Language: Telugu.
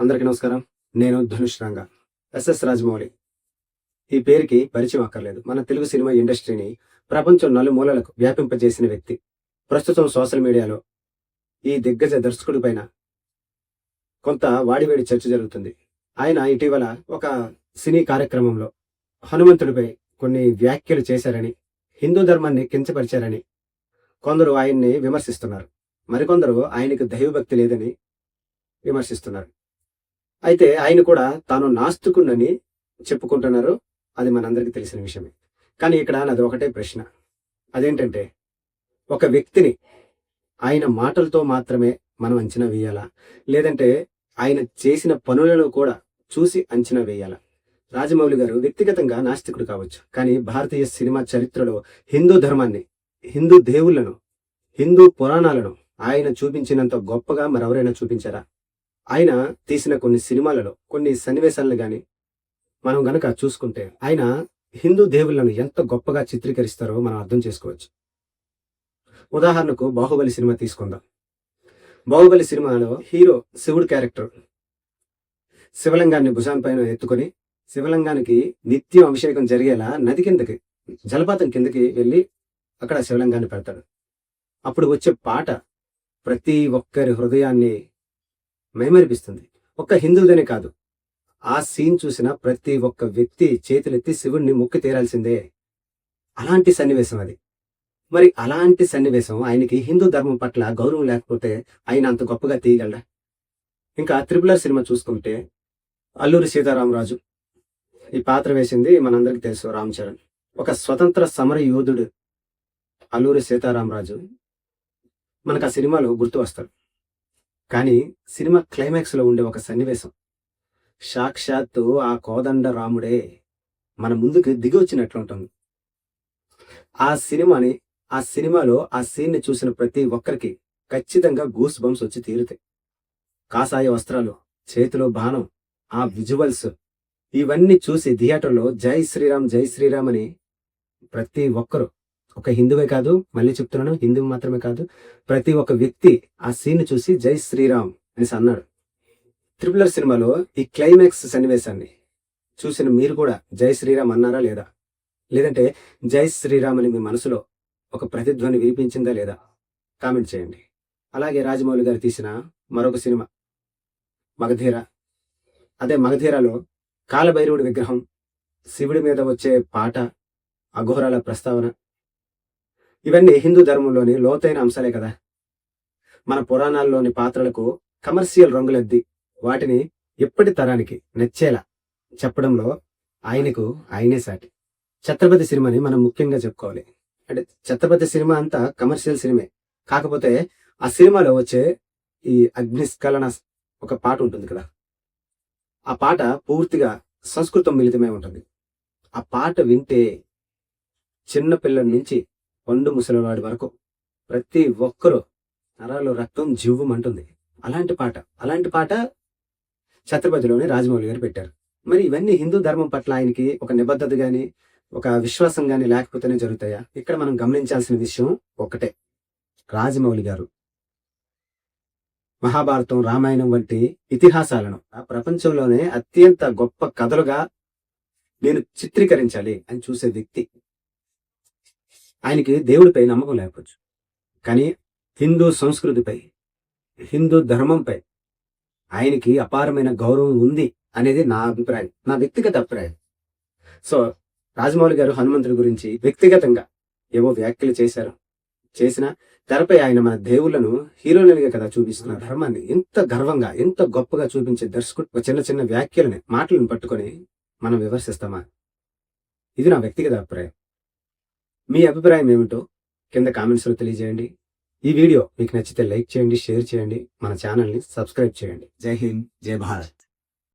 అందరికీ నమస్కారం. నేను ధనుష్ రంగ ఎస్ఎస్ రాజమౌళి. ఈ పేరుకి పరిచయం అక్కర్లేదు. మన తెలుగు సినిమా ఇండస్ట్రీని ప్రపంచం నలుమూలలకు వ్యాపింపజేసిన వ్యక్తి. ప్రస్తుతం సోషల్ మీడియాలో ఈ దిగ్గజ దర్శకుడి పైన కొంత వాడివేడి చర్చ జరుగుతుంది. ఆయన ఇటీవల ఒక సినీ కార్యక్రమంలో హనుమంతుడిపై కొన్ని వ్యాఖ్యలు చేశారని హిందూ ధర్మాన్ని కించపరిచారని కొందరు ఆయన్ని విమర్శిస్తున్నారు. మరికొందరు ఆయనకు దైవభక్తి లేదని విమర్శిస్తున్నారు. అయితే ఆయన కూడా తాను నాస్తికున్నని చెప్పుకుంటున్నారు. అది మనందరికీ తెలిసిన విషయమే. కానీ ఇక్కడ నాది ఒకటే ప్రశ్న. అదేంటంటే ఒక వ్యక్తిని ఆయన మాటలతో మాత్రమే మనం అంచనా వేయాలా? లేదంటే ఆయన చేసిన పనులను కూడా చూసి అంచనా వేయాలా? రాజమౌళి గారు వ్యక్తిగతంగా నాస్తికుడు కావచ్చు. కానీ భారతీయ సినిమా చరిత్రలో హిందూ ధర్మాన్ని హిందూ దేవుళ్ళను హిందూ పురాణాలను ఆయన చూపించినంత గొప్పగా మరెవరైనా చూపించారా? ఆయన తీసిన కొన్ని సినిమాలలో కొన్ని సన్నివేశాలను గాని మనం గనక చూసుకుంటే ఆయన హిందూ దేవుళ్ళను ఎంత గొప్పగా చిత్రీకరిస్తారో మనం అర్థం చేసుకోవచ్చు. ఉదాహరణకు బాహుబలి సినిమా తీసుకుందాం. బాహుబలి సినిమాలో హీరో శివుడు క్యారెక్టర్. శివలింగాన్ని భుజాం పైన ఎత్తుకొని శివలింగానికి నిత్యం అభిషేకం జరిగేలా నది కిందకి జలపాతం కిందకి వెళ్ళి అక్కడ శివలింగాన్ని పెడతాడు. అప్పుడు వచ్చే పాట ప్రతి ఒక్కరి హృదయాన్ని మేమనిపిస్తుంది ఒక్క హిందువుదనే కాదు. ఆ సీన్ చూసిన ప్రతి ఒక్క వ్యక్తి చేతులెత్తి శివుణ్ణి మొక్కి తీరాల్సిందే. అలాంటి సన్నివేశం అది. మరి అలాంటి సన్నివేశం ఆయనకి హిందూ ధర్మం పట్ల గౌరవం లేకపోతే ఆయన అంత గొప్పగా తీయగలడా? ఇంకా త్రిపులర్ సినిమా చూసుకుంటే అల్లూరి సీతారామరాజు. ఈ పాత్ర వేసింది మనందరికీ తెలుసు రామ్ చరణ్ ఒక స్వతంత్ర సమర యోధుడు అల్లూరి సీతారామరాజు. మనకు ఆ సినిమాలో గుర్తు వస్తాడు కానీ సినిమా క్లైమాక్స్లో ఉండే ఒక సన్నివేశం. సాక్షాత్తు ఆ కోదండ రాముడే మన ముందుకు దిగి వచ్చినట్లుంటుంది ఆ సినిమాని ఆ సినిమాలో ఆ సీన్ని చూసిన ప్రతి ఒక్కరికి ఖచ్చితంగా గూస్ బంప్స్ వచ్చి తీరుతాయి. కాషాయ వస్త్రాలు చేతిలో బాణం ఆ విజువల్స్ ఇవన్నీ చూసి థియేటర్లో జై శ్రీరామ్ జై శ్రీరామ్ అని ప్రతి ఒక్కరు ఒక హిందువే కాదు మళ్ళీ చెప్తున్నాను హిందువు మాత్రమే కాదు ప్రతి ఒక్క వ్యక్తి ఆ సీన్ చూసి జై శ్రీరామ్ అనేసి అన్నాడు. త్రిపులర్ సినిమాలో ఈ క్లైమాక్స్ సన్నివేశాన్ని చూసిన మీరు కూడా జై శ్రీరామ్ అన్నారా లేదా? లేదంటే జై శ్రీరామ్ అని మీ మనసులో ఒక ప్రతిధ్వని వినిపించిందా లేదా? కామెంట్ చేయండి. అలాగే రాజమౌళి గారు తీసిన మరొక సినిమా మగధీర. అదే మగధీరలో కాలభైరవుడి విగ్రహం శివుడి మీద వచ్చే పాట అఘోరాల ప్రస్తావన ఇవన్నీ హిందూ ధర్మంలోని లోతైన అంశాలే కదా. మన పురాణాల్లోని పాత్రలకు కమర్షియల్ రంగులద్ది వాటిని ఎప్పటి తరానికి నచ్చేలా చెప్పడంలో ఆయనకు ఆయనే సాటి. ఛత్రపతి సినిమాని మనం ముఖ్యంగా చెప్పుకోవాలి. అంటే ఛత్రపతి సినిమా అంతా కమర్షియల్ సినిమే. కాకపోతే ఆ సినిమాలో వచ్చే ఈ అగ్నిస్కలన ఒక పాట ఉంటుంది కదా. ఆ పాట పూర్తిగా సంస్కృతం మిళితమై ఉంటుంది. ఆ పాట వింటే చిన్న పిల్లల నుంచి పండు ముసలివాడి వరకు ప్రతి ఒక్కరూ నరాలు రక్తం జివ్వమంటుంది. అలాంటి పాట అలాంటి పాట ఛత్రపతిలోని రాజమౌళి గారు పెట్టారు. మరి ఇవన్నీ హిందూ ధర్మం పట్ల ఆయనకి ఒక నిబద్ధత కానీ ఒక విశ్వాసం కానీ లేకపోతేనే జరుగుతాయా? ఇక్కడ మనం గమనించాల్సిన విషయం ఒకటే. రాజమౌళి గారు మహాభారతం రామాయణం వంటి ఇతిహాసాలను ఆ ప్రపంచంలోనే అత్యంత గొప్ప కథలుగా నేను చిత్రీకరించాలి అని చూసే వ్యక్తి. ఆయనకి దేవుడిపై నమ్మకం లేకపోవచ్చు. కానీ హిందూ సంస్కృతిపై హిందూ ధర్మంపై ఆయనకి అపారమైన గౌరవం ఉంది అనేది నా అభిప్రాయం నా వ్యక్తిగత అభిప్రాయం. సో రాజమౌళి గారు హనుమంతుడి గురించి వ్యక్తిగతంగా ఏవో వ్యాఖ్యలు చేశారు. చేసిన తెరపై ఆయన మన దేవుళ్ళను హీరోలుగా కదా చూపిస్తున్న ధర్మాన్ని ఎంత గర్వంగా ఎంత గొప్పగా చూపించే దర్శకుడు చిన్న చిన్న వ్యాఖ్యలని మాటలను పట్టుకొని మనం విమర్శిస్తామా? ఇది నా వ్యక్తిగత అభిప్రాయం. మీ అభిప్రాయం ఏమిటో కింద కామెంట్స్లో తెలియజేయండి. ఈ వీడియో మీకు నచ్చితే లైక్ చేయండి షేర్ చేయండి. మన ఛానల్ని సబ్స్క్రైబ్ చేయండి. జై హింద్ జై భారత్.